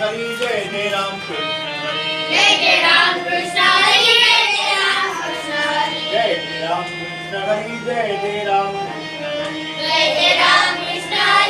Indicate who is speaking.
Speaker 1: Hari Jai Jai Ram Krishna
Speaker 2: Jai Jai Ram Krishna Hari
Speaker 1: Jai Ram Krishna Hari Jai Ram Krishna Hari Jai Ram Krishna
Speaker 2: Jai Jai Ram Krishna